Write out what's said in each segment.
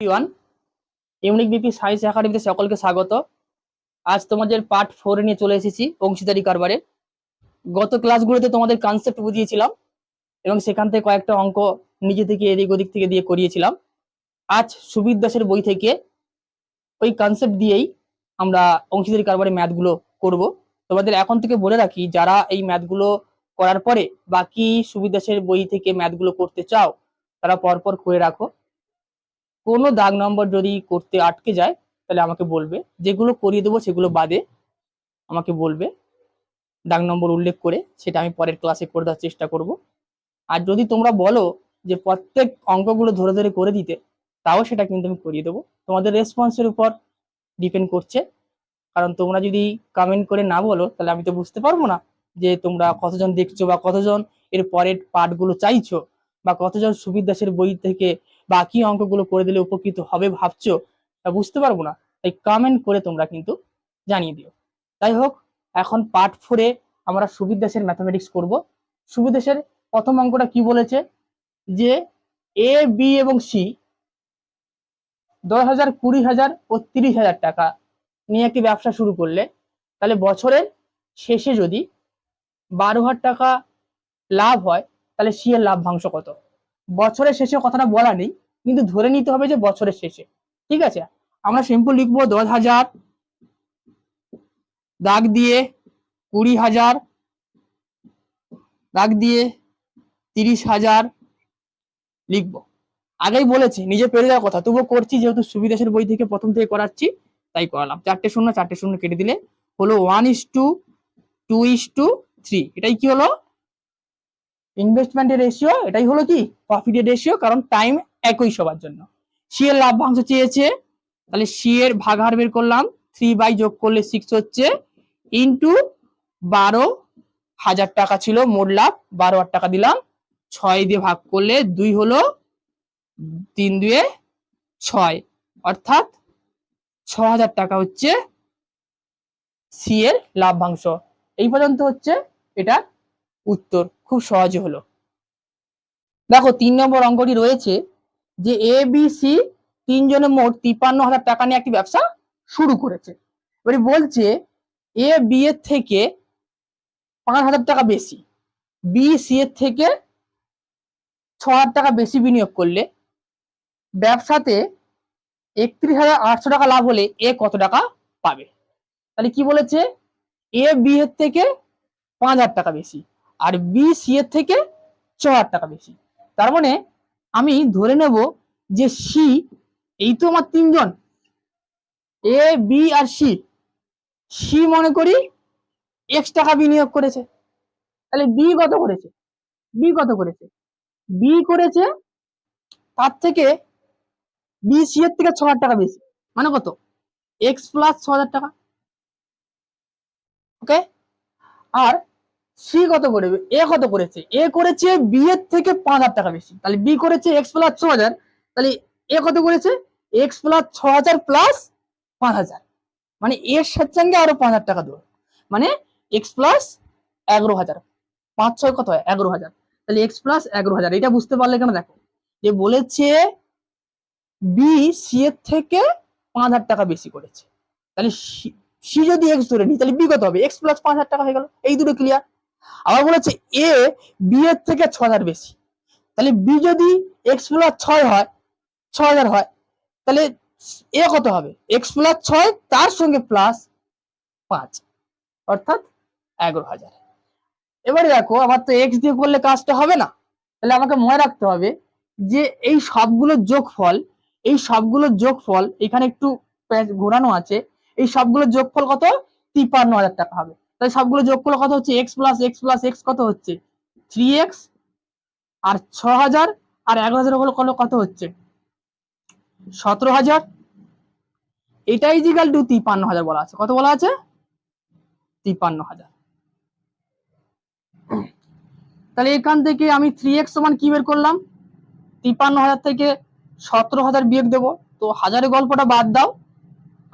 One unique BP science একাডেমিতে সকলকে স্বাগত। আজ তোমাদের পার্ট ফোর নিয়ে চলে এসেছি অংশীদারি কারবারে। গত ক্লাসগুলোতে তোমাদের কনসেপ্ট বুঝিয়েছিলাম এবং সেখান থেকে কয়েকটা অঙ্ক নিজে থেকে এদিক ওদিক থেকে দিয়ে করিয়েছিলাম। আজ সুবির দাসের বই থেকে ওই কনসেপ্ট দিয়েই আমরা অংশীদারি কারবারে ম্যাথগুলো করব। তোমাদের এখন থেকে বলে রাখি, যারা এই ম্যাথগুলো করার পরে বাকি সুবির দাসের বই থেকে ম্যাথগুলো করতে চাও, তারা পরপর করে রাখো। কোনো দাগ নম্বর যদি করতে আটকে যায়, তাহলে আমাকে বলবে। যেগুলো করিয়ে দেবো সেগুলো বাদে আমাকে বলবে দাগ নম্বর উল্লেখ করে। সেটা আমি পরের ক্লাসে করে দেওয়ার চেষ্টা করব। আর যদি তোমরা বলো যে প্রত্যেক অঙ্কগুলো ধরে ধরে করে দিতে, তাও সেটা কিন্তু আমি করিয়ে দেবো। তোমাদের রেসপন্সের উপর ডিপেন্ড করছে। কারণ তোমরা যদি কমেন্ট করে না বলো, তাহলে আমি তো বুঝতে পারব না যে তোমরা কতজন দেখছ বা কতজন এর পরের পার্টগুলো চাইছো বা কতজন সুবির দাসের বই থেকে বাকি অঙ্কগুলো করে দিলে উপকৃত হবে ভাবছ তা বুঝতে পারব না। তাই কমেন্ট করে তোমরা কিন্তু জানিয়ে দিও। তাই হোক, এখন পার্ট ফোরে আমরা সুবির দাসের ম্যাথামেটিক্স করব। সুবির দাসের প্রথম অঙ্কটা কি বলেছে? যে এ বি এবং সি দশ হাজার কুড়ি হাজার ও তিরিশ হাজার টাকা নিয়ে একটি ব্যবসা শুরু করলে, তাহলে বছরের শেষে যদি বারো হাজার টাকা লাভ হয়, তাহলে সি এর লাভ্যাংশ কত? বছরের শেষে কথাটা বলা নেই, কিন্তু ধরে নিতে হবে যে বছরের শেষে। ঠিক আছে? আমরা সিম্পল লিখব দশ হাজার, দাগ দিয়ে কুড়ি হাজার, দাগ দিয়ে তিরিশ হাজার লিখব। আগেই বলেছি, নিজে পেরে যাওয়ার কথা। তবুও করছি, যেহেতু সুবিদেশের বই থেকে প্রথম থেকে করাচ্ছি, তাই করালাম। চারটে শূন্য চারটে শূন্য কেটে দিলে হলো one is to two is to three এটাই কি হলো? ইনভেস্টমেন্টের রেশিও এটাই হলো কি? প্রফিটের রেশিও কারণ টাইম একই সবার জন্য। সি এর লাভ্যাংশ চেয়েছে, তাহলে সি এর ভাগাহার বের করলাম থ্রি বাই যোগ করলে সিক্স হচ্ছে ইন্টু বারো হাজার টাকা ছিল মোট লাভ, বারো হাজার টাকা দিলাম, ছয় দিয়ে ভাগ করলে দুই হলো তিন দুয়ে ছয়। অর্থাৎ ছ হাজার টাকা হচ্ছে সি এর লাভ্যাংশ এই পর্যন্ত হচ্ছে এটা উত্তর খুব সহজ হলো। দেখো, তিন নম্বর অঙ্কটি রয়েছে যে এ বি সি তিনজনে মোট তিপ্পান্ন হাজার টাকা নিয়ে একটি ব্যবসা শুরু করেছে। এবারে বলছে এ বি এর থেকে পাঁচ হাজার টাকা বেশি বি সি এর থেকে ছ হাজার টাকা বেশি বিনিয়োগ করলে ব্যবসাতে একত্রিশ হাজার আটশো টাকা লাভ হলে এ কত টাকা পাবে? তাহলে কি বলেছে? এ বি এর থেকে পাঁচ হাজার টাকা বেশি। আর বি সি এর থেকে ছ হাজার টাকা বেশি। তার মানে আমি ধরে নেব যে সি এই তো আমার তিনজন। এ বি আর সি সি মনে করি এক্স টাকা বিনিয়োগ করেছে। তাহলে বি কত করেছে? বি কত করেছে? বি করেছে তার থেকে বি সি এর থেকে ছ হাজার টাকা বেশি। মানে কত? এক্স প্লাস ছ হাজার টাকা। ওকে আর সি কত করবে এ কত করেছে? এ করেছে বি এর থেকে পাঁচ হাজার টাকা বেশি। তাহলে বি করেছে এক্স প্লাস ছ হাজার। তাহলে এ কত করেছে? এক্স প্লাস ছ হাজার প্লাস পাঁচ হাজার। মানে এর সাথে সঙ্গে আরও পাঁচ হাজার টাকা দেবো। মানে এক্স প্লাস এগারো হাজার। পাঁচ ছয় কত হয়? এগারো হাজার। তাহলে এক্স প্লাস এগারো হাজার। এটা বুঝতে পারলে কেন দেখো? যে বলেছে বি সি এর থেকে পাঁচ হাজার টাকা বেশি করেছে। তাহলে সি যদি এক্স ধরে নিই, তাহলে বি কত হবে? এক্স প্লাস পাঁচ হাজার টাকা হয়ে গেল। এই দুটো ক্লিয়ার আবার বলেছে এ বি এর থেকে ছ হাজার বেশি। তাহলে বি যদি এক্স প্লাস ছয় হয়, ছ হাজার হয়, তাহলে এ কত হবে? এক্স প্লাস ছয়, তার সঙ্গে প্লাস পাঁচ, অর্থাৎ এগারো হাজার। এবারে দেখো, আমার তো এক্স দিয়ে করলে কাজটা হবে না। তাহলে আমাকে মনে রাখতে হবে যে এই সবগুলোর যোগফল, এই সবগুলোর যোগফল, এখানে একটু ঘোরানো আছে, এই সবগুলোর যোগফল কত? তিপ্পান্ন হাজার টাকা হবে। তাই সবগুলো যোগ করলে কত হচ্ছে? X plus X plus X কত হচ্ছে? থ্রি এক্স আর ছ হাজার আর এগারো হাজার হলো কত কত হচ্ছে? সতেরো হাজার এটাই ইজিক্যাল টু তিপ্পান্ন হাজার বলা আছে। কত বলা আছে? তিপ্পান্ন হাজার তাহলে এখান থেকে আমি থ্রি এক্স সমান কি বের করলাম? তিপ্পান্ন হাজার থেকে সতেরো হাজার বিয়োগ দেবো। তো হাজারের গল্পটা বাদ দাও।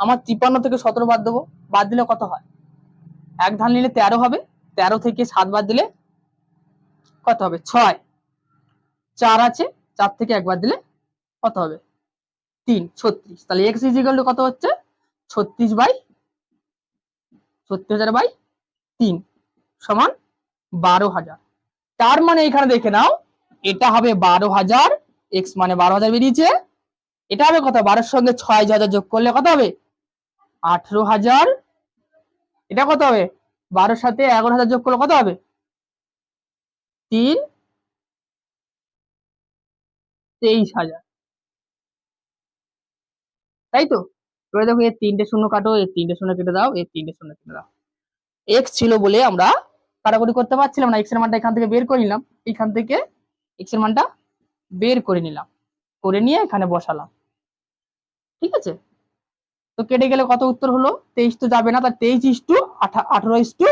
আমার তিপ্পান্ন থেকে সতেরো বাদ দেবো। বাদ দিলে কত হয়? এক ধান নিলে তেরো হবে, তেরো থেকে সাত বাদ দিলে কত হবে? ছয়। চার আছে, চার থেকে একবার দিলে কত হবে? তিন, ছত্রিশ। তাহলে এক্স ইজিক্যাল টু কত হচ্ছে? ছত্রিশ বাই, ছত্রিশ হাজার বাই তিন সমান বারো হাজার। তার মানে এখানে দেখে নাও, এটা হবে বারো হাজার এক্স মানে বারো হাজার বেরিয়েছে। এটা হবে কত? বারোর সঙ্গে ছয় হাজার যোগ করলে কত হবে? আঠেরো হাজার এটা কত হবে? বারোর সাথে এগারো হাজার যোগ করলে কত হবে? তিন তেইশ হাজার। তাই তো? এবার দেখো এর তিনটে শূন্য কাটো এর তিনটে শূন্য কেটে দাও এর তিনটে শূন্য কেটে দাও। এক্স ছিল বলে আমরা কাটাকুটি করতে পারছিলাম না এক্সের মানটা এখান থেকে বের করে নিলাম। এখান থেকে এক্সের মানটা বের করে নিলাম। করে নিয়ে এখানে বসালাম। ঠিক আছে? তো কেটে গেলে কত উত্তর হলো? তেইশ তো যাবে না, তার তেইশ ইস টু আঠারো ইস টু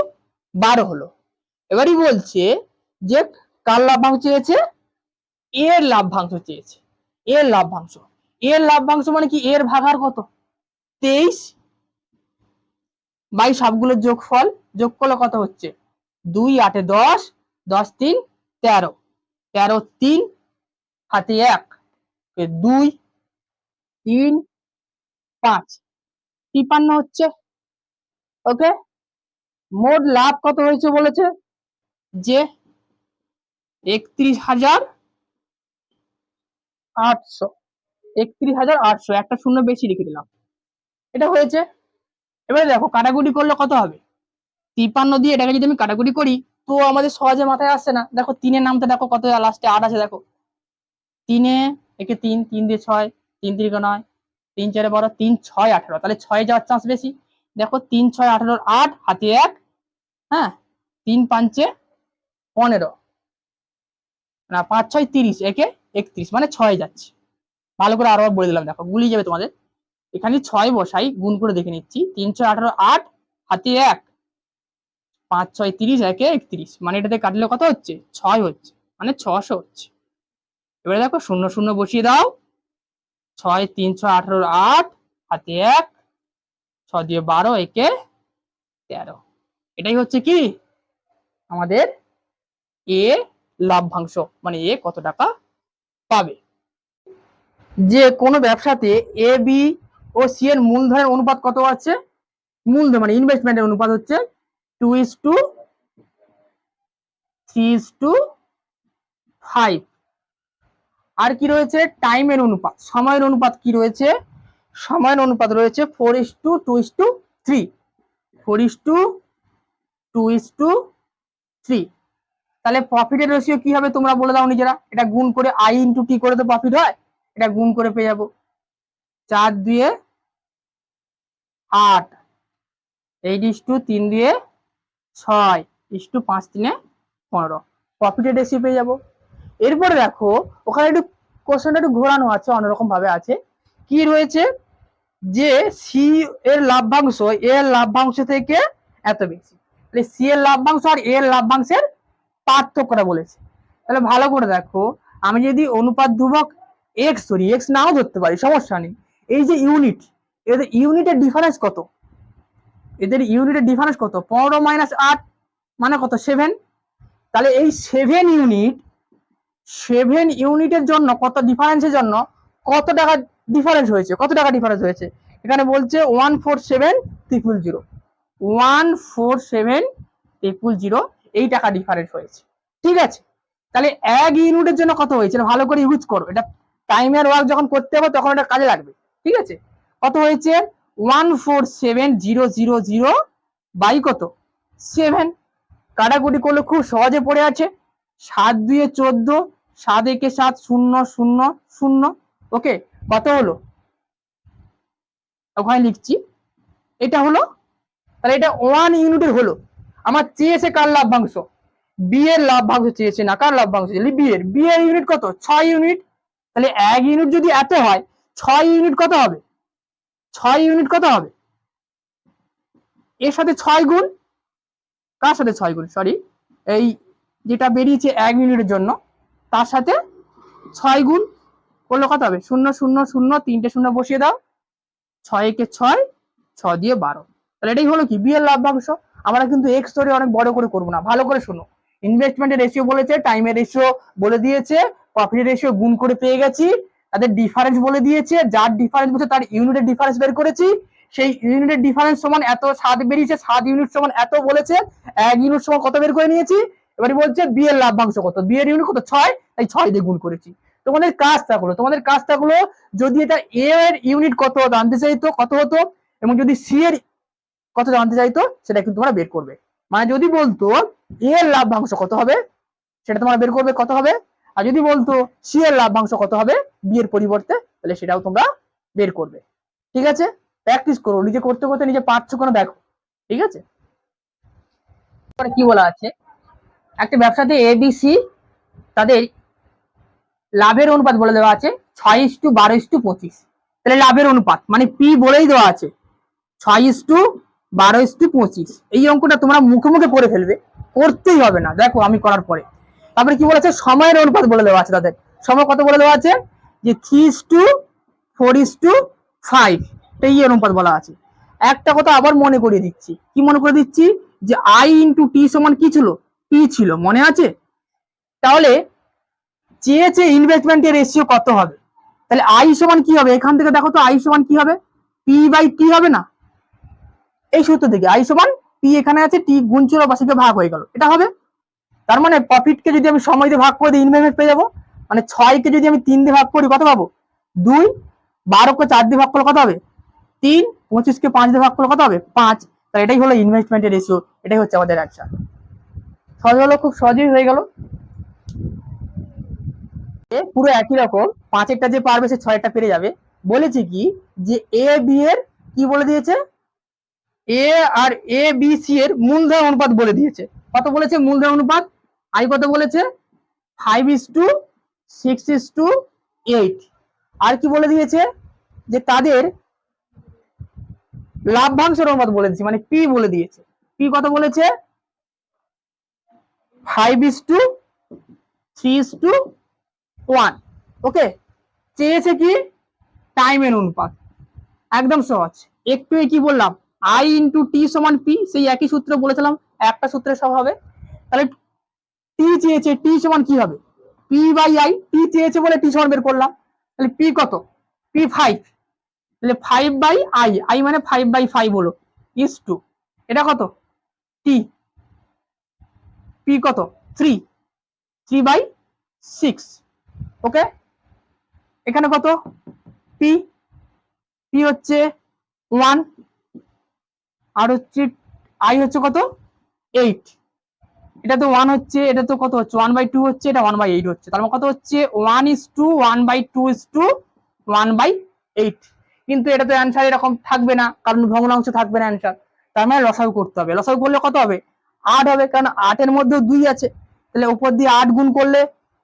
বারো হলো। এবারই বলছে যে কার লাভ্যাংশ চেয়েছে? এর লাভ্যাংশ চেয়েছে। এর লাভ্যাংশ এর লাভ্যাংশ মানে কি? এর ভাগার কত? তেইশ বাই সবগুলোর যোগফল যোগ করলে কত হচ্ছে? দুই, আটে দশ দশ, তিন, তেরো। তেরো, তিন, হাতে এক। দুই, তিন, পাঁচ। তিপান্ন হচ্ছে। ওকে মোট লাভ কত হয়েছে বলেছে? যে একত্রিশ হাজার আটশো। একত্রিশ হাজার আটশো, একটা শূন্য বেশি লিখে দিলাম। এটা হয়েছে? এবারে দেখো কাটাকুটি করলে কত হবে? তিপ্পান্ন দিয়ে এটাকে যদি আমি কাটাকুটি করি, তো আমাদের সহজে মাথায় আসছে না। দেখো, তিনের নামটা দেখো কত লাস্টে আট আছে, দেখো। তিনে, একে তিন তিন দিয়ে ছয়, তিন তিরিকে নয় তিন চারে বারো তিন, ছয়, আঠেরো। তাহলে ছয় যাওয়ার চান্স বেশি। দেখো, তিন, ছয়, আঠেরোর আট, হাতে এক হ্যাঁ? তিন, পাঁচে পনেরো। না, পাঁচ, ছয়, তিরিশ, একে একত্রিশ মানে ছয় যাচ্ছে। ভালো করে আরও বলে দিলাম, দেখো, গুলিয়ে যাবে তোমাদের। এখানে ছয় বসাই, গুণ করে দেখে নিচ্ছি। তিন, ছয়, আঠারো, আট, হাতে এক, পাঁচ, ছয়, তিরিশ, একে একত্রিশ। মানে এটাতে কাটলে কত হচ্ছে? ছয় হচ্ছে মানে ছশো হচ্ছে। এবারে দেখো, শূন্য শূন্য বসিয়ে দাও। ছয়, তিন, ছয় আঠারোর আট, হাতে এক ছ দিয়ে বারো, একে তেরো। এটাই হচ্ছে কি? আমাদের এ লাভ্যাংশ মানে এ কত টাকা পাবে? যে কোনো ব্যবসাতে এ, বি ও সি এর মূলধনের অনুপাত কত আছে? মূলধন মানে ইনভেস্টমেন্টের অনুপাত হচ্ছে two is to three is to five আর কি রয়েছে? টাইমের অনুপাত। সময়ের অনুপাত কি রয়েছে? সময়ের অনুপাত রয়েছে four is to two is to three four is to two is to three তাহলে প্রফিটের রেশিও কি হবে তোমরা বলে দাও নিজেরা। এটা গুণ করে আই ইন্টু টি করে তো প্রফিট হয়। এটা গুণ করে পেয়ে যাব। চার দিয়ে আট। এইট ইস টু তিন দিয়ে ছয়। ইস টু পাঁচ তিনে পনেরো। প্রফিটের রেশিও পেয়ে যাব। এরপরে দেখো, ওখানে একটু কোশ্চেনটা একটু ঘোরানো আছে, অন্যরকম ভাবে আছে। কি রয়েছে? যে সি এর লাভ্যাংশ এর লাভ্যাংশ থেকে এত বেশি। তাহলে সি এর লাভ্যাংশ আর এর লাভ্যাংশের পার্থক্যটা বলেছে। তাহলে ভালো করে দেখো, আমি যদি অনুপাত ধ্রুবক এক্স ধরি এক্স নাও ধরতে পারি, সমস্যা নেই। এই যে ইউনিট এদের ইউনিটের ডিফারেন্স কত? এদের ইউনিটের ডিফারেন্স কত? পনেরো মাইনাস আট মানে কত? সেভেন তাহলে এই সেভেন ইউনিট সেভেন ইউনিটের জন্য কত ডিফারেন্সের জন্য কত টাকা ডিফারেন্স হয়েছে? কত টাকা ডিফারেন্স হয়েছে? এখানে বলছে one four seven triple zero one four seven triple zero এই টাকা ডিফারেন্স হয়েছে। ঠিক আছে? তাহলে এক ইউনিটের জন্য কত হয়েছে? ভালো করে ইউজ করো। এটা টাইমের ওয়ার্ক যখন করতে হবে তখন এটা কাজে লাগবে। ঠিক আছে? কত হয়েছে? One four seven zero zero zero by কত? সেভেন কাটাকুটি করলে খুব সহজে পড়ে আছে। সাত দুয়ে চোদ্দ সাত একে সাত, শূন্য শূন্য শূন্য। ওকে কত হলো? ওখানে লিখছি। এটা হলো, তাহলে এটা ওয়ান ইউনিটের হলো। আমার চেয়েছে কার লাভ্যাংশ বি এর লাভ্যাংশ চেয়েছে না, কার লাভ্যাংশ বি এর। বি এর ইউনিট কত? ছয় ইউনিট তাহলে এক ইউনিট যদি এত হয়, ছয় ইউনিট কত হবে? ছয় ইউনিট কত হবে? এর সাথে ছয় গুণ? কার সাথে ছয় গুণ? সরি এই যেটা বেরিয়েছে এক ইউনিটের জন্য। তার সাথে ছয় গুণ করলে কত হবে? শূন্য শূন্য শূন্য, তিনটে শূন্য বসিয়ে দাও। ছয় একে ছয়, ছ দিয়ে বারো। তাহলে এটাই হলো কি? বিয়ের লাভ্যাংশ আমরা কিন্তু এক্স ধরে অনেক বড় করে করব না। ভালো করে শোনো। ইনভেস্টমেন্টের রেশিও বলেছে টাইমের রেশিও বলে দিয়েছে প্রফিটের রেশিও গুণ করে পেয়ে গেছি, তাদের ডিফারেন্স বলে দিয়েছে, যার ডিফারেন্স বলছে তার ইউনিটের ডিফারেন্স বের করেছি। সেই ইউনিটের ডিফারেন্স সমান এত, সাত বেরিয়েছে, সাত ইউনিট সমান এত বলেছে, এক ইউনিট সমান কত বের করে নিয়েছি? এবারে বলছে বি এর লাভ্যাংশ কত? বি এর ইউনিট কত? ছয়। তাই ছয় দিয়ে গুণ করেছি। তোমাদের কাজ থাকল। তোমাদের কাজ থাকল যদি এটা এ এর ইউনিট কত জানতে চাইতো, কত হতো? এবং যদি সি এর কত জানতে চাইতো, সেটা কিন্তু তোমরা বের করবে। মানে যদি বলতো এ এর লাভ্যাংশ কত হবে, সেটা তোমরা বের করবে কত হবে? আর যদি বলতো সি এর লাভ্যাংশ কত হবে বি এর পরিবর্তে, তাহলে সেটাও তোমরা বের করবে। ঠিক আছে? প্র্যাকটিস করো। নিজে করতে করতে নিজে পারছ কোনো দেখো। ঠিক আছে? কি বলা আছে? একটা ব্যবসাতে এ বি সি তাদের লাভের অনুপাত বলে দেওয়া আছে, ছয় ইস টু বারো ইস টু পঁচিশ। তাহলে লাভের অনুপাত মানে পি বলেই দেওয়া আছে, ছয় ইস টু বারো ইস টু পঁচিশ। এই অঙ্কটা তোমরা মুখে মুখে করে ফেলবে, করতেই হবে না। দেখো আমি করার পরে। তারপরে কি বলেছে? সময়ের অনুপাত বলে দেওয়া আছে তাদের। সময় কত বলে দেওয়া আছে? যে three is to four is to five এই অনুপাত বলা আছে। একটা কথা আবার মনে করিয়ে দিচ্ছি। কি মনে করে দিচ্ছি? যে আই ইন্টু টি সমান কি ছিল? পি ছিল, মনে আছে? তাহলে চেয়েছে ইনভেস্টমেন্টের রেশিও কত হবে? তাহলে আই সমান কি হবে? এখান থেকে দেখো তো আই সমান কি হবে? পি বাই টি হবে না? এই সূত্র থেকে আই সমান পি এখানে আছে টি গুণ ছিল বাসিকে ভাগ হয়ে গেল। এটা হবে? তার মানে প্রফিটকে যদি আমি সময় দিয়ে ভাগ করে দিই ইনভেস্টমেন্ট পেয়ে যাব? মানে ছয়কে যদি আমি তিন দিয়ে ভাগ করি, কত পাবো? দুই। বারোকে চার দিয়ে ভাগ করলে কত হবে? তিন। পঁচিশকে পাঁচ দিয়ে ভাগ করলে কত হবে? পাঁচ। তাহলে এটাই হলো ইনভেস্টমেন্টের রেশিও এটাই হচ্ছে আমাদের অ্যান্সার সহজ হলো খুব সহজেই হয়ে গেল। পুরো একই রকম, পাঁচেরটা যে পারবে সে ছয়টা পেরে যাবে। বলেছে কি যে এ বি এর কি বলে দিয়েছে? এ আর এ বি সি এর মূলধন অনুপাত বলে দিয়েছে। কত বলেছে মূলধন অনুপাত? আই কত বলেছে? Five is to six is to eight আর কি বলে দিয়েছে? যে তাদের লাভ্যাংশের অনুপাত বলে দিয়েছে মানে পি বলে দিয়েছে। পি কত বলেছে? Five is to three is to one okay চেয়েছে কি? টাইমের অনুপাত। একদম সহজ। একটু কি বললাম? আই ইন্টু টি সমান পি সেই একই সূত্র বলেছিলাম, একটা সূত্রে সব হবে। তাহলে টি চেয়েছে টি সমান কি হবে? পি বাই আই টি চেয়েছে বলে টি সমান বের করলাম। তাহলে পি কত? পি ফাইভ তাহলে ফাইভ বাই আই আই মানে ফাইভ বাই ফাইভ হলো। ইস টু এটা কত? টি পি কত? Three three by six okay এখানে কত? পি পি হচ্ছে ওয়ান আর হচ্ছে আই হচ্ছে কত? এইট এটা তো ওয়ান হচ্ছে, এটা তো কত হচ্ছে? ওয়ান বাই টু হচ্ছে, এটা ওয়ান বাই এইট হচ্ছে। তার মানে কত হচ্ছে? One is to one by two is to one by eight কিন্তু এটা তো অ্যান্সার এরকম থাকবে না, কারণ ভগ্নাংশ থাকবে না অ্যান্সার তার মানে লসাগু করতে হবে। লসাগু করলে কত হবে? আট হবে, কারণ আটের মধ্যেও দুই আছে। তাহলে উপর দিয়ে আট গুণ করলে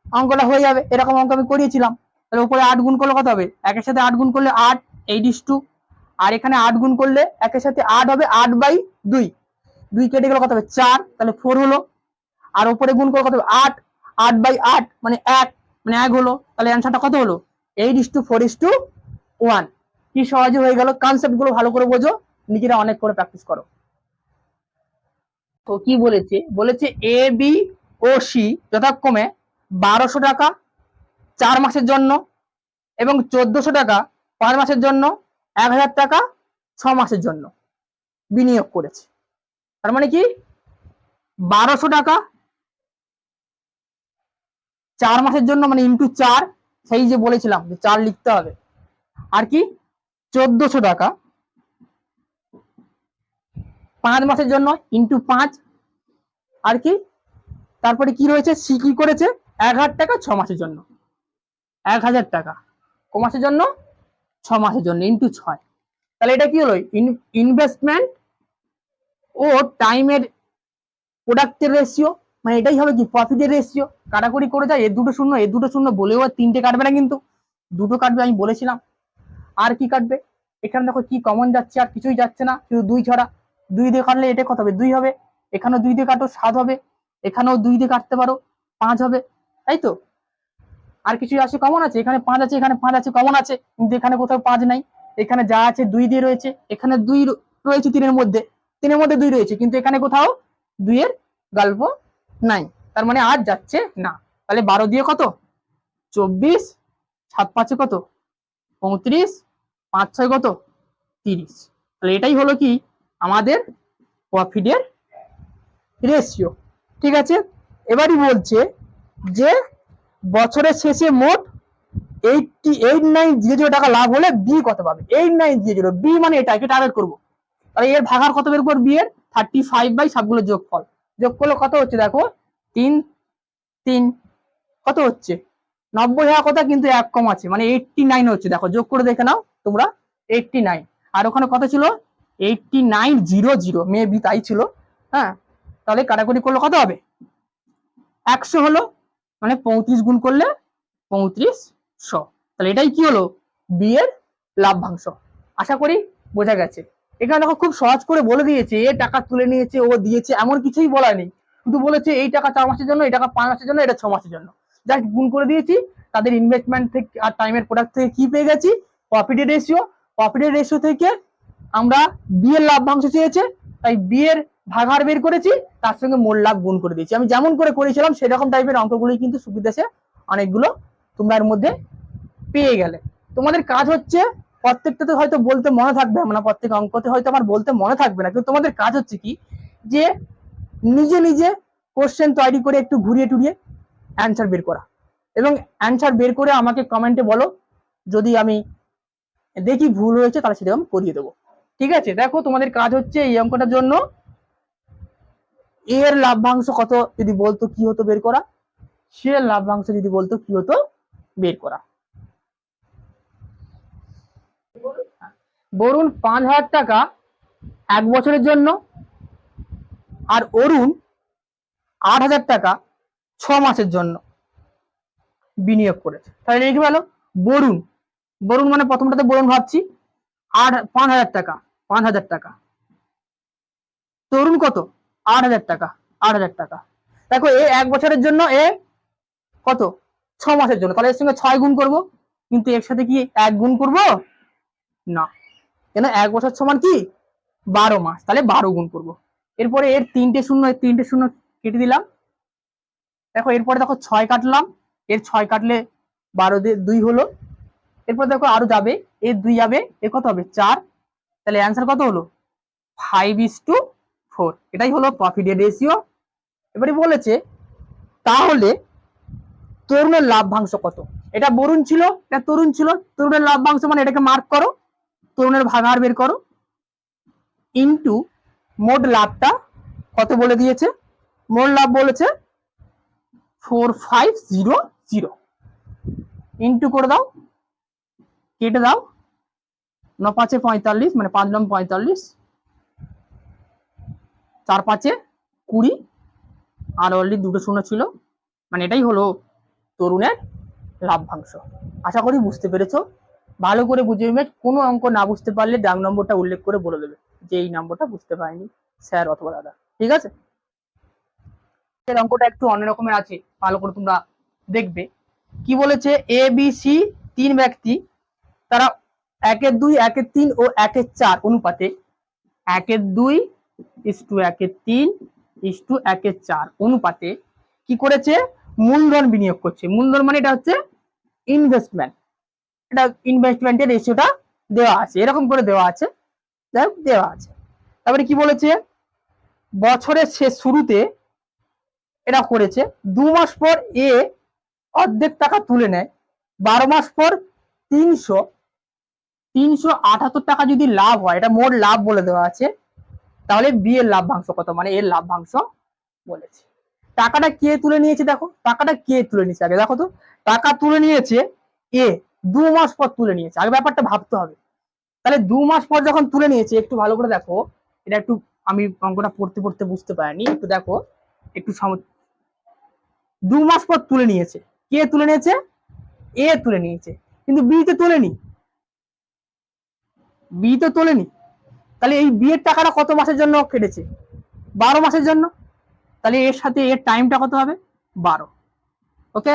অঙ্কটা হয়ে যাবে। এরকম অঙ্ক আমি করিয়েছিলাম। তাহলে উপরে আট গুণ করলে কত হবে? একের সাথে আট গুণ করলে আট এইট ইস টু। আর এখানে আট গুণ করলে একের সাথে আট হবে আট বাই দুই। দুই কেটে গেলে কত হবে? চার। তাহলে ফোর হলো। আর উপরে গুণ করলে কত হবে? আট। আট বাই আট মানে এক। মানে এক হলো। তাহলে অ্যান্সারটা কত হলো? Eight is to four is to one কি সহজে হয়ে গেল? কনসেপ্টগুলো ভালো করে বোঝো। নিজেরা অনেক করে প্র্যাকটিস করো। তো কি বলেছে? বলেছে এ বি ও সি যথাক্রমে বারোশো টাকা চার মাসের জন্য এবং চোদ্দশো টাকা পাঁচ মাসের জন্য, এক হাজার টাকা ছ মাসের জন্য বিনিয়োগ করেছে। তার মানে কি? বারোশো টাকা চার মাসের জন্য মানে ইন্টু চার, সেই যে বলেছিলাম যে চার লিখতে হবে। আর কি? চোদ্দশো টাকা পাঁচ মাসের জন্য ইন্টু পাঁচ। আর কি? তারপরে কি রয়েছে? সি কি করেছে? এক হাজার টাকা ছ মাসের জন্য। এক হাজার টাকা। ক মাসের জন্য? ছ মাসের জন্য ইন্টু ছয়। তাহলে এটা কি হলো? ইনভেস্টমেন্ট ও টাইমের প্রোডাক্টের রেশিও মানে এটাই হবে কি? প্রফিটের রেশিও কাটাকুটি করে যায় এর দুটো শূন্য এর দুটো শূন্য বলেও আর তিনটে কাটবে না কিন্তু। দুটো কাটবে আমি বলেছিলাম। আর কি কাটবে? এখানে দেখো কি কমন যাচ্ছে, আর কিছুই যাচ্ছে না। শুধু দুই ছড়া। দুই দিয়ে কাটলে এটা কত হবে? দুই হবে। এখানেও দুই দিয়ে কাটো, সাত হবে। এখানেও দুই দিয়ে কাটতে পারো, পাঁচ হবে। তাই তো? আর কিছু আছে কমন আছে? এখানে পাঁচ আছে, এখানে পাঁচ আছে কমন আছে। কিন্তু এখানে কোথাও পাঁচ নাই। এখানে যা আছে দুই দিয়ে রয়েছে। এখানে দুই রয়েছে তিনের মধ্যে। তিনের মধ্যে দুই রয়েছে। কিন্তু এখানে কোথাও দুইয়ের গল্প নাই। তার মানে আর যাচ্ছে না। তাহলে বারো দিয়ে কত? চব্বিশ। সাত পাঁচে কত? পঁয়ত্রিশ। পাঁচ ছয় কত? তিরিশ। তাহলে এটাই হলো কি? আমাদের প্রফিটের রেশিও ঠিক আছে? এবারই বলছে যে বছরের শেষে মোট eighty eight nine zero zero টাকা লাভ হলে বি কত পাবে? Eight nine zero zero B মানে এটা একে টার্গেট করব। তাহলে এর ভাগার কত বের করব? বি এর থার্টি ফাইভ বাই সবগুলো যোগফল। যোগ করলে কত হচ্ছে দেখো? তিন তিন, কত হচ্ছে? নব্বই হাজার কথা কিন্তু এক কম আছে মানে এইটটি নাইন হচ্ছে। দেখো, যোগ করে দেখে নাও তোমরা এইটটি নাইন আর ওখানে কত ছিল? Eighty nine zero zero maybe তাই ছিল হ্যাঁ? তাহলে কাটাকুটি করলে কত হবে? একশো হলো মানে পঁয়ত্রিশ গুণ করলে পঁয়ত্রিশ শ তাহলে এটাই কি হলো? বি এর লাভ্যাংশ। আশা করি বোঝা গেছে। এখানে দেখো খুব সহজ করে বলে দিয়েছে, এ টাকা তুলে নিয়েছে, ও দিয়েছে, এমন কিছুই বলা নেই। শুধু বলেছে এই টাকা চার মাসের জন্য, এই টাকা পাঁচ মাসের জন্য, এটা ছ মাসের জন্য। জাস্ট গুণ করে দিয়েছি, তাদের ইনভেস্টমেন্ট থেকে আর টাইমের প্রোডাক্ট থেকে কি পেয়ে গেছি? প্রফিটের রেশিও প্রফিটের রেশিও থেকে আমরা বি এর লাভ্যাংশ চেয়েছে, তাই বি এর ভাগার বের করেছি, তার সঙ্গে মোট লাভ গুণ করে দিয়েছি। আমি যেমন করে করেছিলাম, সেরকম টাইপের অঙ্কগুলোই কিন্তু সুবিধাসে অনেকগুলো তোমরা এর মধ্যে পেয়ে গেলে। তোমাদের কাজ হচ্ছে, প্রত্যেকটাতে হয়তো বলতে মনে থাকবে না প্রত্যেক অঙ্কতে হয়তো আমার বলতে মনে থাকবে না, কিন্তু তোমাদের কাজ হচ্ছে কি, যে নিজে নিজে কোশ্চেন তৈরি করে একটু ঘুরিয়ে টুরিয়ে অ্যান্সার বের করা। এবং অ্যান্সার বের করে আমাকে কমেন্টে বলো, যদি আমি দেখি ভুল হয়েছে, তাহলে সেটা আমি করিয়ে দেবো। ঠিক আছে? দেখো তোমাদের কাজ হচ্ছে এই অঙ্কটার জন্য। এর লাভ্যাংশ কত যদি বলতো কি হতো বের করা? সে লাভ্যাংশ যদি বলতো কি হতো বের করা? বরুণ পাঁচ হাজার টাকা এক বছরের জন্য আর অরুণ আট হাজার টাকা ছ মাসের জন্য বিনিয়োগ করেছে। তাহলে লিখে গেল বরুণ। বরুণ মানে প্রথমটাতে বরুণ ভাবছি। আট, পাঁচ হাজার টাকা, পাঁচ হাজার টাকা। তরুণ কত? আট হাজার টাকা, আট হাজার টাকা। দেখো, এ এক বছরের জন্য এ কত? ছ মাসের জন্য। তাহলে এর সঙ্গে ছয় গুণ করব। কিন্তু এর সাথে কি এক গুণ করব? না। কেন? এক বছর সমান কি? বারো মাস। তাহলে বারো গুণ করব। এরপরে এর তিনটে শূন্য, এর তিনটে শূন্য কেটে দিলাম। দেখো, এরপরে দেখো ছয় কাটলাম। এর ছয় কাটলে বারো দিয়ে দুই হলো। এরপর দেখো আরও যাবে এর দুই যাবে, এ কত হবে? চার। তাহলে অ্যান্সার কত হলো? ফাইভ ইস টু ফোর এটাই হলো প্রফিটের রেশিও এবারে বলেছে, তাহলে তরুণের লাভ্যাংশ কত? এটা বরুণ ছিল, এটা তরুণ ছিল। তরুণের লাভ্যাংশ মানে এটাকে মার্ক করো, তরুণের ভাগাহার বের করো। ইন্টু মোট লাভটা কত বলে দিয়েছে? মোট লাভ বলেছে four five zero zero into করে দাও। কেটে দাও। ন পাঁচে পঁয়তাল্লিশ মানে পাঁচ নম পঁয়তাল্লিশ। চার পাঁচে কুড়ি। আর অলরেডি দুটো শূন্য ছিল। মানে এটাই হলো তরুণের লাভ্যাংশ। আশা করি বুঝতে পেরেছ। ভালো করে বুঝে নেবে। কোনো অঙ্ক না বুঝতে পারলে ডাক নম্বরটা উল্লেখ করে বলে দেবে। যে এই নম্বরটা বুঝতে পারিনি, স্যার অথবা দাদা। ঠিক আছে? এর অঙ্কটা একটু অন্য রকমের আছে। ভালো করে তোমরা দেখবে। কি বলেছে? এ বি সি তিন ব্যক্তি তারা একের দুই, একের তিন ও একের চার অনুপাতে একের দুই ইস টু একের তিন ইস টু একের চার অনুপাতে কি করেছে? মূলধন বিনিয়োগ করছে। মূলধন মানে এটা হচ্ছে ইনভেস্টমেন্ট এটা ইনভেস্টমেন্টের রেশিওটা দেওয়া আছে। এরকম করে দেওয়া আছে। দেওয়া আছে। তারপরে কি বলেছে? বছরের শেষ শুরুতে এটা করেছে। দু মাস পর এ অর্ধেক টাকা তুলে নেয়। বারো মাস পর তিনশো তিনশো আটাত্তর টাকা যদি লাভ হয়, এটা মোট লাভ বলে দেওয়া আছে, তাহলে বি এর লাভ্যাংশ কত? মানে এর লাভ্যাংশ বলেছে। টাকাটা কে তুলে নিয়েছে দেখো? টাকাটা কে তুলে নিয়েছে? আগে দেখো তো, টাকা তুলে নিয়েছে এ দু মাস পর তুলে নিয়েছে। আগে ব্যাপারটা ভাবতে হবে। তাহলে দু মাস পর যখন তুলে নিয়েছে, একটু ভালো করে দেখো, এটা একটু আমি অঙ্কটা পড়তে পড়তে বুঝতে পারিনি, একটু দেখো, একটু দু মাস পর তুলে নিয়েছে। কে তুলে নিয়েছে? এ তুলে নিয়েছে। কিন্তু বি তো তোলেনি। বি তো তোলেনি তাহলে এই বিয়ের টাকাটা কত মাসের জন্য কেটেছে? বারো মাসের জন্য। তাহলে এর সাথে এর টাইমটা কত হবে? বারো। ওকে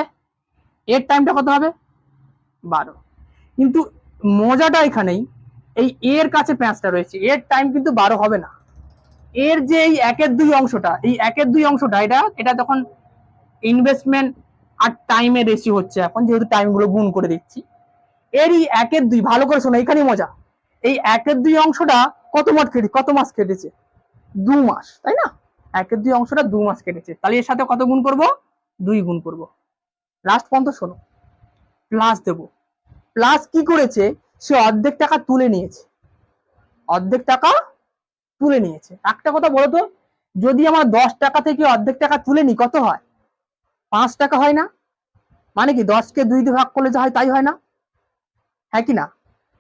এর টাইমটা কত হবে? বারো। কিন্তু মজাটা এখানেই, এই এর কাছে প্যাঁচটা রয়েছে। এর টাইম কিন্তু বারো হবে না। এর যে এই একের দুই অংশটা, এই একের দুই অংশটা, এটা এটা তখন ইনভেস্টমেন্ট আর টাইমের রেশিও হচ্ছে। এখন যেহেতু টাইমগুলো গুণ করে দিচ্ছি। এরই একের দুই, ভালো করে শোনো, এখানেই মজা। এই একের দুই অংশটা কত মাস কেটে, কত মাস কেটেছে? দু মাস, তাই না? একের দুই অংশটা দু মাস কেটেছে। তাহলে এর সাথে কত গুণ করব? দুই গুণ করব। লাস্ট পর্যন্ত শোনো প্লাস দেব। প্লাস কি করেছে? সে অর্ধেক টাকা তুলে নিয়েছে। অর্ধেক টাকা তুলে নিয়েছে। একটা কথা বলো তো, যদি আমার দশ টাকা থেকে অর্ধেক টাকা তুলে নি, কত হয়? পাঁচ টাকা হয় না? মানে কি, দশকে দুই দিয়ে ভাগ করলে যা হয়, তাই হয় না? হ্যাঁ কি না?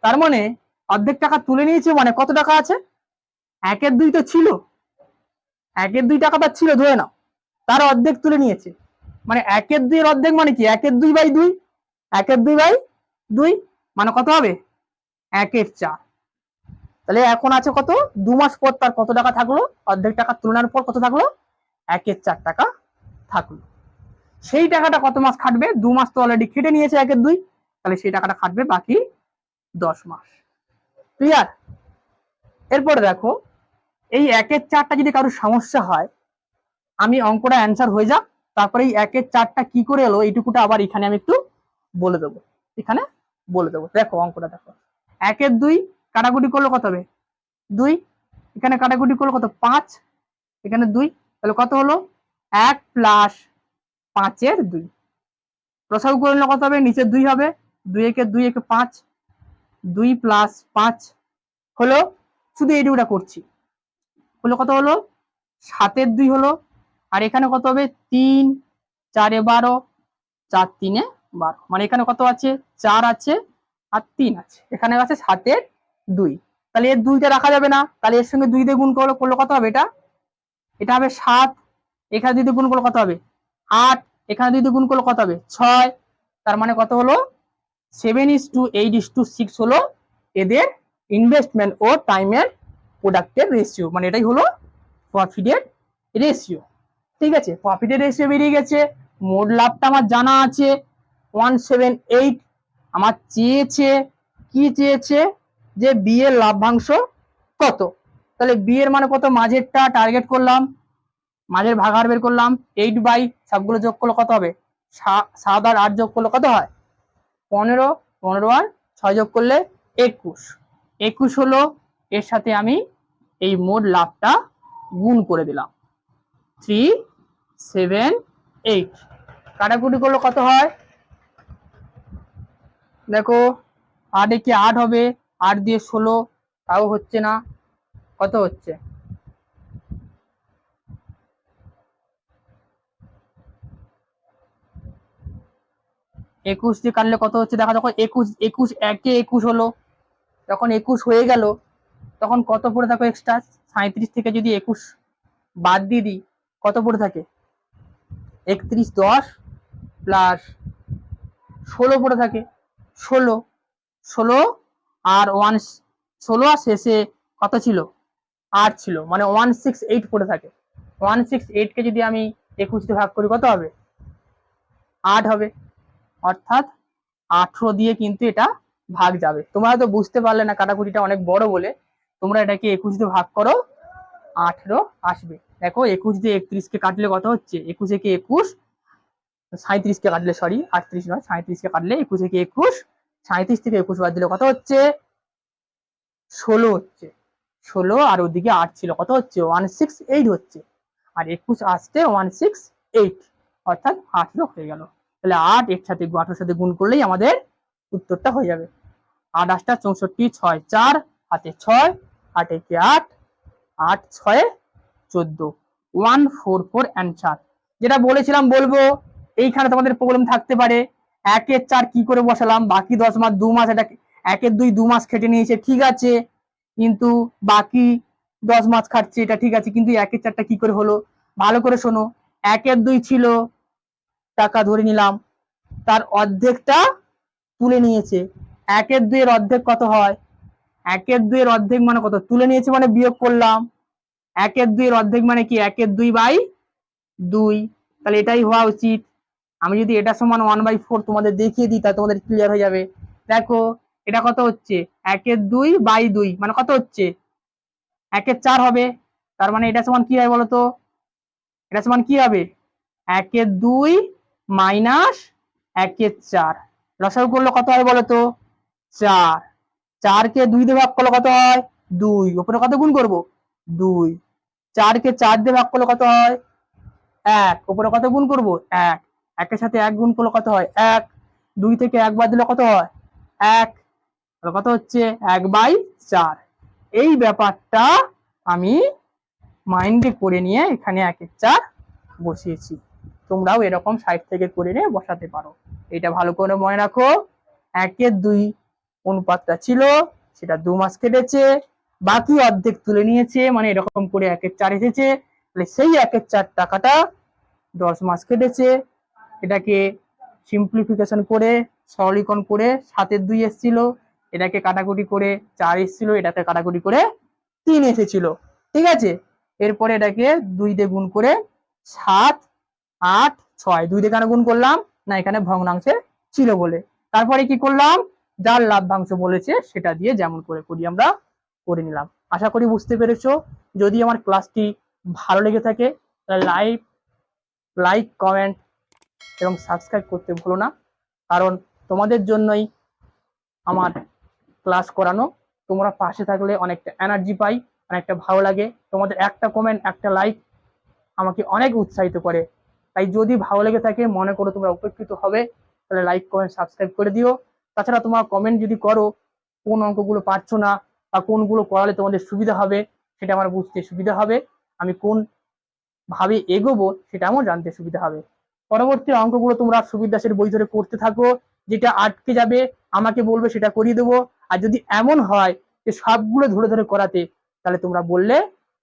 তার মানে অর্ধেক টাকা তুলে নিয়েছে মানে কত টাকা আছে? একের দুই তো ছিল। একের দুই টাকা তার ছিল, ধরে নাও। তার অর্ধেক তুলে নিয়েছে। মানে একের দুইয়ের অর্ধেক মানে কি? একের দুই বাই দুই? একের দুই বাই দুই? মানে কত হবে? একের চার। তাহলে এখন আছে কত? দু মাস পর তার কত টাকা থাকল? অর্ধেক টাকা তুলনার পর কত থাকল? একের চার টাকা থাকল। সেই টাকাটা কত মাস খাটবে? দু মাস তো অলরেডি খেটে নিয়েছে একের দুই। তাহলে সেই টাকাটা খাটবে বাকি দশ মাস। ক্লিয়ার এরপরে দেখো, এই একের চারটা যদি কারোর সমস্যা হয়, আমি অঙ্কটা অ্যান্সার হয়ে যাক, তারপরে এই একের চারটা কি করে এলো, এইটুকুটা আবার এখানে আমি একটু বলে দেবো। এখানে বলে দেবো। দেখো অঙ্কটা দেখো। একের দুই কাটাকুটি করলে কত হবে? দুই। এখানে কাটাকুটি করলে কত? পাঁচ। এখানে দুই। তাহলে কত হলো? এক প্লাস পাঁচের দুই। প্রসাগ করলে কত হবে? নিচে দুই হবে। দুই একে দুই একে পাঁচ। দুই প্লাস পাঁচ হলো শুধু এইটুকুটা করছি। হলো কত হলো? সাতের দুই হলো। আর এখানে কত হবে? তিন, চারে বারো, চার তিনে বারো। মানে এখানে কত আছে? চার আছে আর তিন আছে। এখানে আছে সাতের দুই। তাহলে এর দুইটা রাখা যাবে না। তাহলে এর সঙ্গে দুই দিয়ে গুণ করলে করলে কত হবে এটা? এটা হবে সাত। এখানে দুই দিয়ে গুণ করলে কত হবে? আট। এখানে দুই দিয়ে গুণ করলে কত হবে? ছয়। তার মানে কত হলো? Seven is to eight is to six হলো এদের ইনভেস্টমেন্ট ও টাইমের প্রোডাক্টের রেশিও মানে এটাই হলো প্রফিটের রেশিও ঠিক আছে? প্রফিটের রেশিও বেরিয়ে গেছে। মোট লাভটা আমার জানা আছে। ওয়ান সেভেন এইট আমার চেয়েছে। কি চেয়েছে? যে বি এর লাভ্যাংশ কত? তাহলে বিয়ের মানে কত? মাঝেরটা টার্গেট করলাম। মাঝের ভাগার বের করলাম। এইট বাই সবগুলো যোগ করলে কত হবে? সাত আর আট যোগ করলে কত হয়? পনেরো পনেরো আর ছয় যোগ করলে একুশ। একুশ হলো এর সাথে আমি এই মোট লাভটা গুণ করে দিলাম। থ্রি সেভেন এইট কাটাকুটি করলে কত হয়? দেখো, আট একে আট হবে, আট দিয়ে ষোলো, তাও হচ্ছে না। কত হচ্ছে? একুশ দিয়ে কাটলে কত হচ্ছে? দেখা যখন একুশ একুশ, একে একুশ হলো। যখন একুশ হয়ে গেল, তখন কত পড়ে থাকো এক্সট্রা সাঁত্রিশ থেকে যদি একুশ বাদ দিয়ে দিই, কত পড়ে থাকে? একত্রিশ, দশ প্লাস ষোলো পড়ে থাকে। ষোলো ষোলো আর ওয়ান ষোলো আর শেষে কত ছিল? আট ছিল। মানে ওয়ান সিক্স এইট পড়ে থাকে। ওয়ান সিক্স এইটকে যদি আমি একুশ ভাগ করি, কত হবে? আট হবে। অর্থাৎ আঠেরো দিয়ে কিন্তু এটা ভাগ যাবে। তোমরা হয়তো বুঝতে পারলে না কাটাকুটিটা অনেক বড় বলে। তোমরা এটাকে একুশ দিয়ে ভাগ করো, আঠেরো আসবে। দেখো একুশ দিয়ে একত্রিশকে কাটলে কত হচ্ছে? একুশে কে একুশ? সাঁত্রিশকে কাটলে সরি আটত্রিশ নয় সাঁত্রিশকে কাটলে একুশে কে একুশ? সাঁত্রিশ থেকে একুশ বাদ দিলে কত হচ্ছে? ষোলো হচ্ছে। ষোলো আর ওদিকে আট ছিল, কত হচ্ছে? ওয়ান সিক্স এইট হচ্ছে। আর একুশ আসতে ওয়ান সিক্স এইট অর্থাৎ আঠেরো হয়ে গেল। তাহলে আট এর সাথে গু- সাথে গুণ করলেই আমাদের উত্তরটা হয়ে যাবে। আট আটটা চৌষট্টি, ছয় চার, হাতে ছয়, আট একে আট আট ছয়ে চোদ্দ। ওয়ান, ফোর ফোর অ্যান্সার যেটা বলেছিলাম বলব, এইখানে তোমাদের প্রবলেম থাকতে পারে। একের চার কি করে বসালাম? বাকি দশ মাস, দু মাস, এটা একের দুই, দু মাস খেটে নিয়েছে, ঠিক আছে। কিন্তু বাকি দশ মাস খাটছে, এটা ঠিক আছে। কিন্তু একের চারটা কি করে হলো? ভালো করে শোনো। একের দুই ছিল টাকা ধরে নিলাম। তার অর্ধেকটা তুলে নিয়েছে। একের দুইয়ের অর্ধেক কত হয়? একের দুইয়ের অর্ধেক মানে কত? তুলে নিয়েছে মানে বিয়োগ করলাম। একের দুইয়ের অর্ধেক মানে কি? একের দুই বাই দুই। তাহলে এটাই হওয়া উচিত। আমি যদি এটা সমান ওয়ান বাই ফোর তোমাদের দেখিয়ে দিই তা তোমাদের ক্লিয়ার হয়ে যাবে। দেখো, এটা কত হচ্ছে? একের দুই বাই দুই। মানে কত হচ্ছে? একের চার হবে। তার মানে এটা সমান কি হয় বলতো? এটা সমান কি হবে? একের দুই মাইনাস একের চার। লসাগু করলে কত হয় বলতো? চার। চারকে দুই দিয়ে ভাগ করলে কত হয়? দুই। ওপরে কত গুণ করব? দুই। চারকে চার দিয়ে ভাগ করলে কত হয়? এক। ওপরে কত গুণ করব? এক। একের সাথে এক গুণ করলে কত হয়? এক। দুই থেকে এক বাদ দিলে কত হয়? এক। কত হচ্ছে? এক বাই চার। এই ব্যাপারটা আমি মাইন্ডে করে নিয়ে এখানে একের চার বসিয়েছি। তোমরাও এরকম সাইড থেকে করে নিয়ে বসাতে পারো। এটা ভালো করে মনে রাখো একের দুই অনুপাতটা ছিল, সেটা দু মাস কেটেছে, বাকি অর্ধেক তুলে নিয়েছে মানে এরকম করে একের চার এসেছে, তাহলে সেই একের চার টাকাটা দশ মাস কেটেছে। এটাকে সিম্পলিফিকেশন করে, সরলীকরণ করে সাতের দুই এসেছিল, এটাকে কাটাকুটি করে চার এসেছিল, এটাকে কাটাকুটি করে তিন এসেছিল। ঠিক আছে? এরপরে এটাকে দুই দিয়ে গুণ করে সাত আট, ছয়। দুই দিয়ে কেন গুণ করলাম? না, এখানে ভগ্নাংশে ছিল বলে। তারপরে কি করলাম? যার লাভ্যাংশ বলেছে, সেটা দিয়ে যেমন করে করি আমরা, করে নিলাম। আশা করি বুঝতে পেরেছ। যদি আমার ক্লাসটি ভালো লেগে থাকে, তাহলে লাইক লাইক, কমেন্ট এবং সাবস্ক্রাইব করতে ভুলো না। কারণ তোমাদের জন্যই আমার ক্লাস করানো। তোমরা পাশে থাকলে অনেকটা এনার্জি পাই, অনেকটা ভালো লাগে। তোমাদের একটা কমেন্ট একটা লাইক আমাকে অনেক উৎসাহিত করে। তাই যদি ভালো লেগে থাকে, মনে করো তোমরা উপকৃত হবে, তাহলে লাইক কমেন্ট সাবস্ক্রাইব করে দিও। তাছাড়া তোমার কমেন্ট যদি করো, কোন অঙ্কগুলো পারছ না বা কোনগুলো করালে তোমাদের সুবিধা হবে, সেটা আমার বুঝতে সুবিধা হবে। আমি কোন ভাবে এগোবো, সেটা আমার জানতে সুবিধা হবে। পরবর্তী অঙ্কগুলো তোমরা সুবির দাসের বই ধরে করতে থাকো, যেটা আটকে যাবে, আমাকে বলবে সেটা করিয়ে দেবো। আর যদি এমন হয় যে সবগুলো ধরে ধরে করাতে, তাহলে তোমরা বললে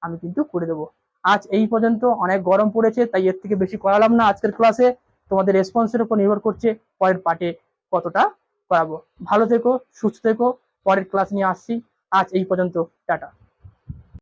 আমি কিন্তু করে দেবো। আজ এই পর্যন্ত অনেক গরম পড়েছে, তাই এর থেকে বেশি করালাম না আজকের ক্লাসে তোমাদের রেসপন্সের উপর নির্ভর করছে পরের পার্টে কতটা করাবো। ভালো থেকো, সুস্থ থেকো, পরের ক্লাস নিয়ে আসছি। আজ এই পর্যন্ত, টাটা।